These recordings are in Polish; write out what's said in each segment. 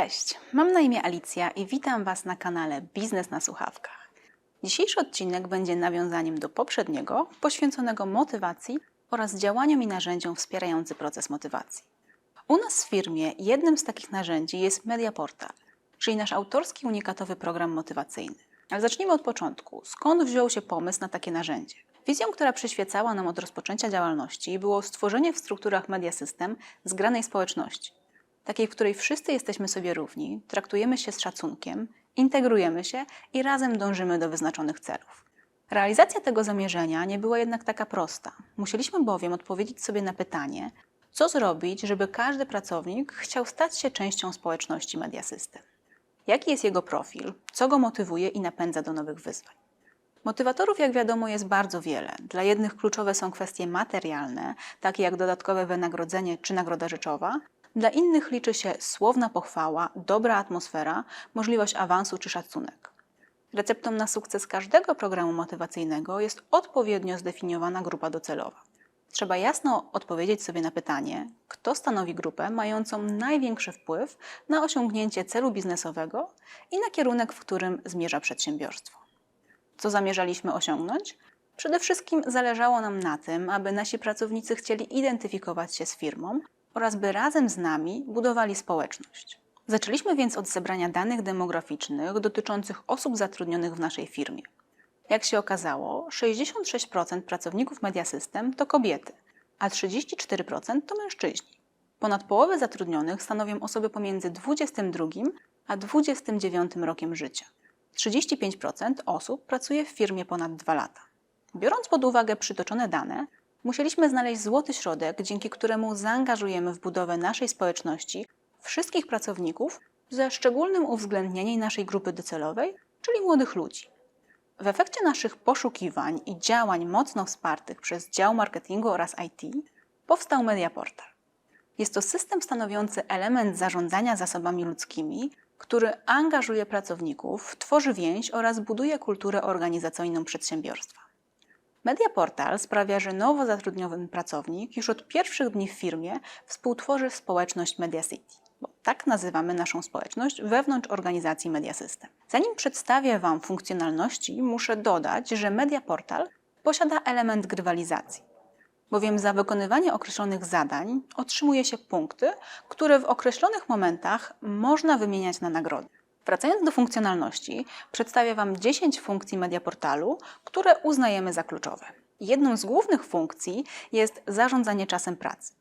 Cześć, mam na imię Alicja i witam Was na kanale Biznes na Słuchawkach. Dzisiejszy odcinek będzie nawiązaniem do poprzedniego, poświęconego motywacji oraz działaniom i narzędziom wspierającym proces motywacji. U nas w firmie jednym z takich narzędzi jest Mediaportal, czyli nasz autorski unikatowy program motywacyjny. Ale zacznijmy od początku. Skąd wziął się pomysł na takie narzędzie? Wizją, która przyświecała nam od rozpoczęcia działalności, było stworzenie w strukturach Media System zgranej społeczności takiej, w której wszyscy jesteśmy sobie równi, traktujemy się z szacunkiem, integrujemy się i razem dążymy do wyznaczonych celów. Realizacja tego zamierzenia nie była jednak taka prosta. Musieliśmy bowiem odpowiedzieć sobie na pytanie, co zrobić, żeby każdy pracownik chciał stać się częścią społeczności Media System. Jaki jest jego profil, co go motywuje i napędza do nowych wyzwań. Motywatorów, jak wiadomo, jest bardzo wiele. Dla jednych kluczowe są kwestie materialne, takie jak dodatkowe wynagrodzenie czy nagroda rzeczowa, dla innych liczy się słowna pochwała, dobra atmosfera, możliwość awansu czy szacunek. Receptą na sukces każdego programu motywacyjnego jest odpowiednio zdefiniowana grupa docelowa. Trzeba jasno odpowiedzieć sobie na pytanie, kto stanowi grupę mającą największy wpływ na osiągnięcie celu biznesowego i na kierunek, w którym zmierza przedsiębiorstwo. Co zamierzaliśmy osiągnąć? Przede wszystkim zależało nam na tym, aby nasi pracownicy chcieli identyfikować się z firmą oraz by razem z nami budowali społeczność. Zaczęliśmy więc od zebrania danych demograficznych dotyczących osób zatrudnionych w naszej firmie. Jak się okazało, 66% pracowników Media System to kobiety, a 34% to mężczyźni. Ponad połowę zatrudnionych stanowią osoby pomiędzy 22 a 29 rokiem życia. 35% osób pracuje w firmie ponad 2 lata. Biorąc pod uwagę przytoczone dane, Musieliśmy znaleźć złoty środek, dzięki któremu zaangażujemy w budowę naszej społeczności wszystkich pracowników ze szczególnym uwzględnieniem naszej grupy docelowej, czyli młodych ludzi. W efekcie naszych poszukiwań i działań mocno wspartych przez dział marketingu oraz IT powstał Mediaportal. Jest to system stanowiący element zarządzania zasobami ludzkimi, który angażuje pracowników, tworzy więź oraz buduje kulturę organizacyjną przedsiębiorstwa. Mediaportal sprawia, że nowo zatrudniony pracownik już od pierwszych dni w firmie współtworzy społeczność Media City. Bo tak nazywamy naszą społeczność wewnątrz organizacji Media System. Zanim przedstawię Wam funkcjonalności, muszę dodać, że Mediaportal posiada element grywalizacji. Bowiem za wykonywanie określonych zadań otrzymuje się punkty, które w określonych momentach można wymieniać na nagrody. Wracając do funkcjonalności, przedstawię Wam 10 funkcji Media Portalu, które uznajemy za kluczowe. Jedną z głównych funkcji jest zarządzanie czasem pracy.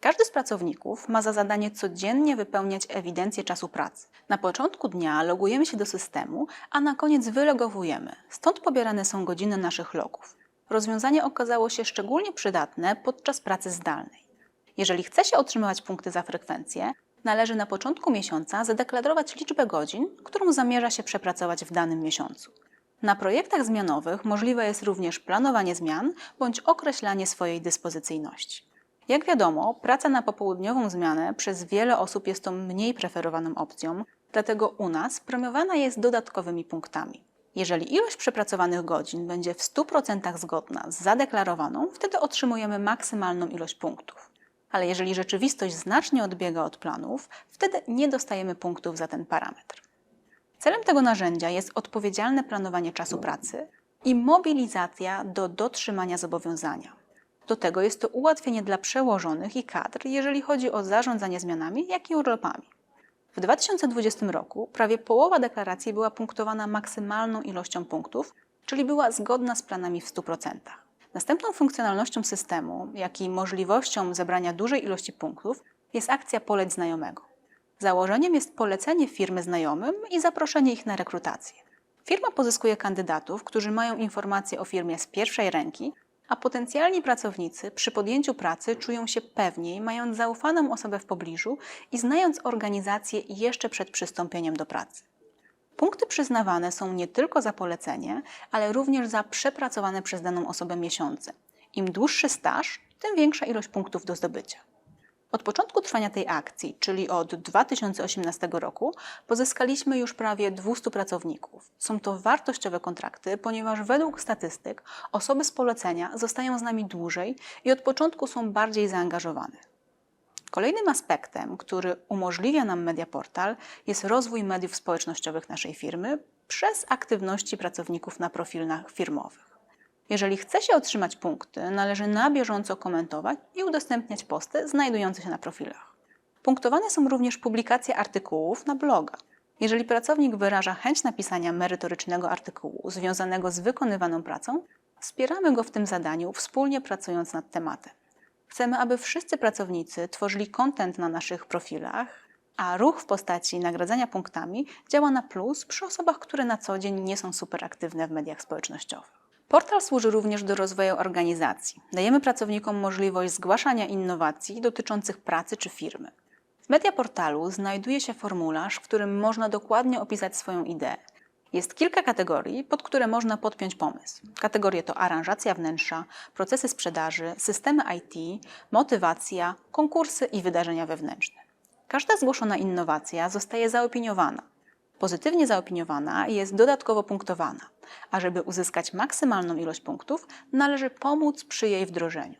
Każdy z pracowników ma za zadanie codziennie wypełniać ewidencję czasu pracy. Na początku dnia logujemy się do systemu, a na koniec wylogowujemy. Stąd pobierane są godziny naszych logów. Rozwiązanie okazało się szczególnie przydatne podczas pracy zdalnej. Jeżeli chce się otrzymywać punkty za frekwencję, należy na początku miesiąca zadeklarować liczbę godzin, którą zamierza się przepracować w danym miesiącu. Na projektach zmianowych możliwe jest również planowanie zmian bądź określanie swojej dyspozycyjności. Jak wiadomo, praca na popołudniową zmianę przez wiele osób jest to mniej preferowaną opcją, dlatego u nas premiowana jest dodatkowymi punktami. Jeżeli ilość przepracowanych godzin będzie w 100% zgodna z zadeklarowaną, wtedy otrzymujemy maksymalną ilość punktów ale jeżeli rzeczywistość znacznie odbiega od planów, wtedy nie dostajemy punktów za ten parametr. Celem tego narzędzia jest odpowiedzialne planowanie czasu pracy i mobilizacja do dotrzymania zobowiązania. Do tego jest to ułatwienie dla przełożonych i kadr, jeżeli chodzi o zarządzanie zmianami, jak i urlopami. W 2020 roku prawie połowa deklaracji była punktowana maksymalną ilością punktów, czyli była zgodna z planami w 100%. Następną funkcjonalnością systemu, jak i możliwością zebrania dużej ilości punktów jest akcja poleć znajomego. Założeniem jest polecenie firmy znajomym i zaproszenie ich na rekrutację. Firma pozyskuje kandydatów, którzy mają informacje o firmie z pierwszej ręki, a potencjalni pracownicy przy podjęciu pracy czują się pewniej, mając zaufaną osobę w pobliżu i znając organizację jeszcze przed przystąpieniem do pracy. Punkty przyznawane są nie tylko za polecenie, ale również za przepracowane przez daną osobę miesiące. Im dłuższy staż, tym większa ilość punktów do zdobycia. Od początku trwania tej akcji, czyli od 2018 roku, pozyskaliśmy już prawie 200 pracowników. Są to wartościowe kontrakty, ponieważ według statystyk osoby z polecenia zostają z nami dłużej i od początku są bardziej zaangażowane. Kolejnym aspektem, który umożliwia nam Mediaportal, jest rozwój mediów społecznościowych naszej firmy przez aktywności pracowników na profilach firmowych. Jeżeli chce się otrzymać punkty, należy na bieżąco komentować i udostępniać posty znajdujące się na profilach. Punktowane są również publikacje artykułów na bloga. Jeżeli pracownik wyraża chęć napisania merytorycznego artykułu związanego z wykonywaną pracą, wspieramy go w tym zadaniu, wspólnie pracując nad tematem. Chcemy, aby wszyscy pracownicy tworzyli content na naszych profilach, a ruch w postaci nagradzania punktami działa na plus przy osobach, które na co dzień nie są super aktywne w mediach społecznościowych. Portal służy również do rozwoju organizacji. Dajemy pracownikom możliwość zgłaszania innowacji dotyczących pracy czy firmy. W media portalu znajduje się formularz, w którym można dokładnie opisać swoją ideę. Jest kilka kategorii, pod które można podpiąć pomysł. Kategorie to aranżacja wnętrza, procesy sprzedaży, systemy IT, motywacja, konkursy i wydarzenia wewnętrzne. Każda zgłoszona innowacja zostaje zaopiniowana. Pozytywnie zaopiniowana jest dodatkowo punktowana, a żeby uzyskać maksymalną ilość punktów, należy pomóc przy jej wdrożeniu.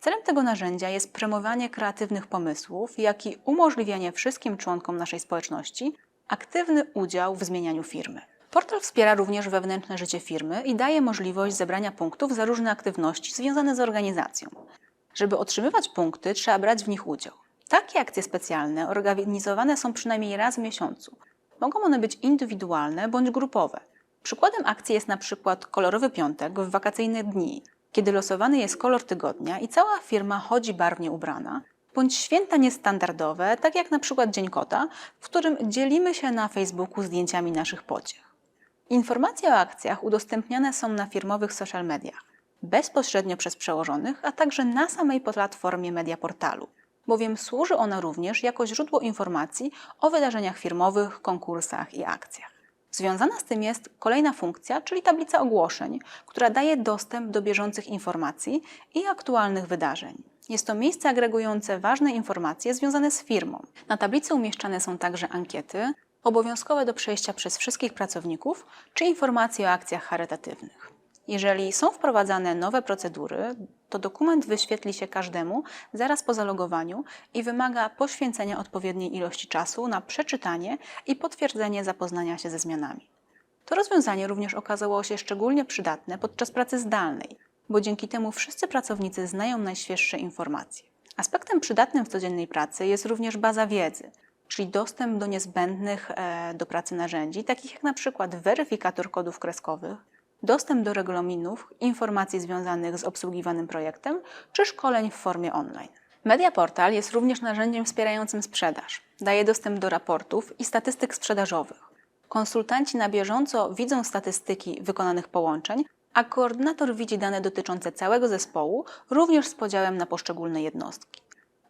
Celem tego narzędzia jest promowanie kreatywnych pomysłów, jak i umożliwianie wszystkim członkom naszej społeczności aktywny udział w zmienianiu firmy. Portal wspiera również wewnętrzne życie firmy i daje możliwość zebrania punktów za różne aktywności związane z organizacją. Żeby otrzymywać punkty, trzeba brać w nich udział. Takie akcje specjalne organizowane są przynajmniej raz w miesiącu. Mogą one być indywidualne bądź grupowe. Przykładem akcji jest na przykład kolorowy piątek w wakacyjne dni, kiedy losowany jest kolor tygodnia i cała firma chodzi barwnie ubrana, bądź święta niestandardowe, tak jak na przykład Dzień Kota, w którym dzielimy się na Facebooku zdjęciami naszych pociech. Informacje o akcjach udostępniane są na firmowych social mediach, bezpośrednio przez przełożonych, a także na samej platformie media portalu, bowiem służy ona również jako źródło informacji o wydarzeniach firmowych, konkursach i akcjach. Związana z tym jest kolejna funkcja, czyli tablica ogłoszeń, która daje dostęp do bieżących informacji i aktualnych wydarzeń. Jest to miejsce agregujące ważne informacje związane z firmą. Na tablicy umieszczane są także ankiety, obowiązkowe do przejścia przez wszystkich pracowników, czy informacje o akcjach charytatywnych. Jeżeli są wprowadzane nowe procedury, to dokument wyświetli się każdemu zaraz po zalogowaniu i wymaga poświęcenia odpowiedniej ilości czasu na przeczytanie i potwierdzenie zapoznania się ze zmianami. To rozwiązanie również okazało się szczególnie przydatne podczas pracy zdalnej, bo dzięki temu wszyscy pracownicy znają najświeższe informacje. Aspektem przydatnym w codziennej pracy jest również baza wiedzy, czyli dostęp do niezbędnych e, do pracy narzędzi, takich jak na przykład weryfikator kodów kreskowych, dostęp do regulaminów, informacji związanych z obsługiwanym projektem czy szkoleń w formie online. Media Portal jest również narzędziem wspierającym sprzedaż. Daje dostęp do raportów i statystyk sprzedażowych. Konsultanci na bieżąco widzą statystyki wykonanych połączeń, a koordynator widzi dane dotyczące całego zespołu, również z podziałem na poszczególne jednostki.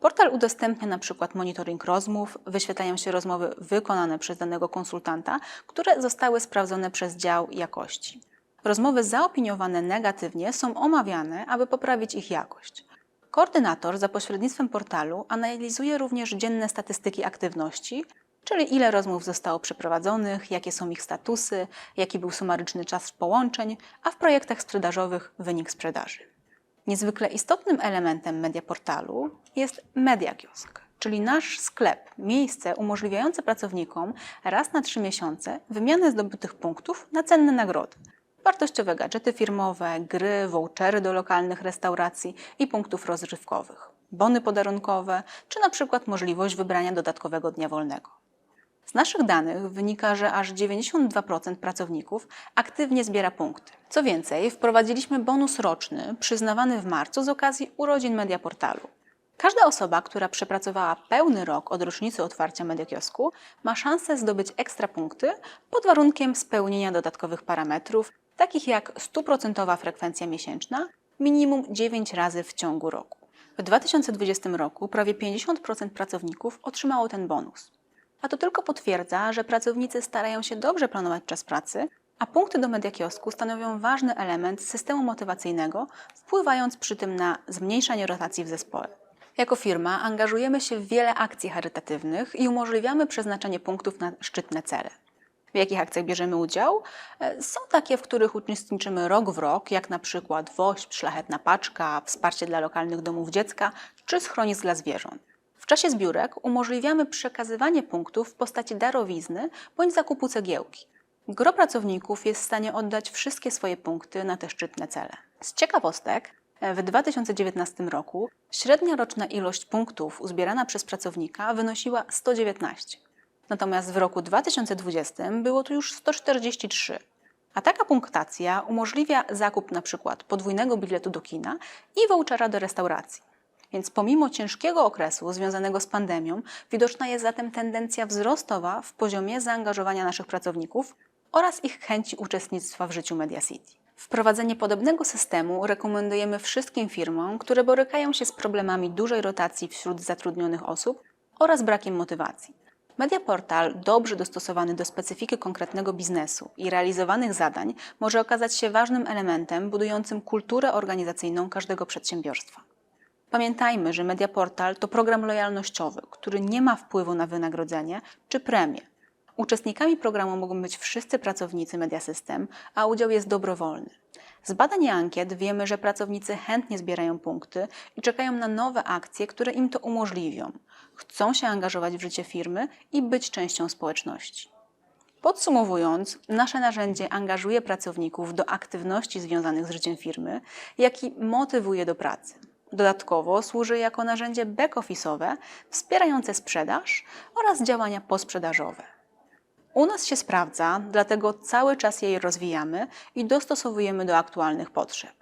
Portal udostępnia na przykład monitoring rozmów, wyświetlają się rozmowy wykonane przez danego konsultanta, które zostały sprawdzone przez dział jakości. Rozmowy zaopiniowane negatywnie są omawiane, aby poprawić ich jakość. Koordynator za pośrednictwem portalu analizuje również dzienne statystyki aktywności, czyli ile rozmów zostało przeprowadzonych, jakie są ich statusy, jaki był sumaryczny czas połączeń, a w projektach sprzedażowych wynik sprzedaży. Niezwykle istotnym elementem media portalu jest Media Kiosk, czyli nasz sklep, miejsce umożliwiające pracownikom raz na trzy miesiące wymianę zdobytych punktów na cenne nagrody. Wartościowe gadżety firmowe, gry, vouchery do lokalnych restauracji i punktów rozrywkowych, bony podarunkowe, czy na przykład możliwość wybrania dodatkowego dnia wolnego. Z naszych danych wynika, że aż 92% pracowników aktywnie zbiera punkty. Co więcej, wprowadziliśmy bonus roczny przyznawany w marcu z okazji urodzin Media Portalu. Każda osoba, która przepracowała pełny rok od rocznicy otwarcia Mediokiosku, ma szansę zdobyć ekstra punkty pod warunkiem spełnienia dodatkowych parametrów, takich jak 100% frekwencja miesięczna, minimum 9 razy w ciągu roku. W 2020 roku prawie 50% pracowników otrzymało ten bonus. A to tylko potwierdza, że pracownicy starają się dobrze planować czas pracy, a punkty do Mediakiosku stanowią ważny element systemu motywacyjnego, wpływając przy tym na zmniejszanie rotacji w zespole. Jako firma angażujemy się w wiele akcji charytatywnych i umożliwiamy przeznaczenie punktów na szczytne cele. W jakich akcjach bierzemy udział? E, Są takie, w których uczestniczymy rok w rok, jak na przykład WOŚP, Szlachetna Paczka, wsparcie dla lokalnych domów dziecka czy schronisk dla zwierząt. W czasie zbiórek umożliwiamy przekazywanie punktów w postaci darowizny bądź zakupu cegiełki. Gro pracowników jest w stanie oddać wszystkie swoje punkty na te szczytne cele. Z ciekawostek, w 2019 roku średnia roczna ilość punktów uzbierana przez pracownika wynosiła 119. Natomiast w roku 2020 było to już 143. A taka punktacja umożliwia zakup przykład podwójnego biletu do kina i vouchera do restauracji. Więc pomimo ciężkiego okresu związanego z pandemią, widoczna jest zatem tendencja wzrostowa w poziomie zaangażowania naszych pracowników oraz ich chęci uczestnictwa w życiu Media City. Wprowadzenie podobnego systemu rekomendujemy wszystkim firmom, które borykają się z problemami dużej rotacji wśród zatrudnionych osób oraz brakiem motywacji. Mediaportal, dobrze dostosowany do specyfiki konkretnego biznesu i realizowanych zadań, może okazać się ważnym elementem budującym kulturę organizacyjną każdego przedsiębiorstwa. Pamiętajmy, że Mediaportal to program lojalnościowy, który nie ma wpływu na wynagrodzenie czy premię. Uczestnikami programu mogą być wszyscy pracownicy Mediasystem, a udział jest dobrowolny. Z badań i ankiet wiemy, że pracownicy chętnie zbierają punkty i czekają na nowe akcje, które im to umożliwią. Chcą się angażować w życie firmy i być częścią społeczności. Podsumowując, nasze narzędzie angażuje pracowników do aktywności związanych z życiem firmy, jak i motywuje do pracy. Dodatkowo służy jako narzędzie back-office'owe wspierające sprzedaż oraz działania posprzedażowe. U nas się sprawdza, dlatego cały czas jej rozwijamy i dostosowujemy do aktualnych potrzeb.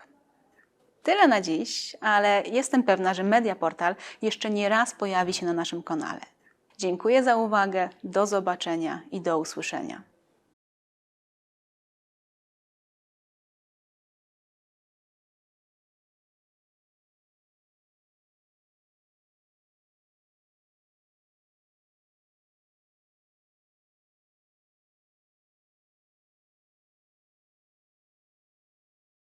Tyle na dziś, ale jestem pewna, że Media Portal jeszcze nie raz pojawi się na naszym kanale. Dziękuję za uwagę, do zobaczenia i do usłyszenia.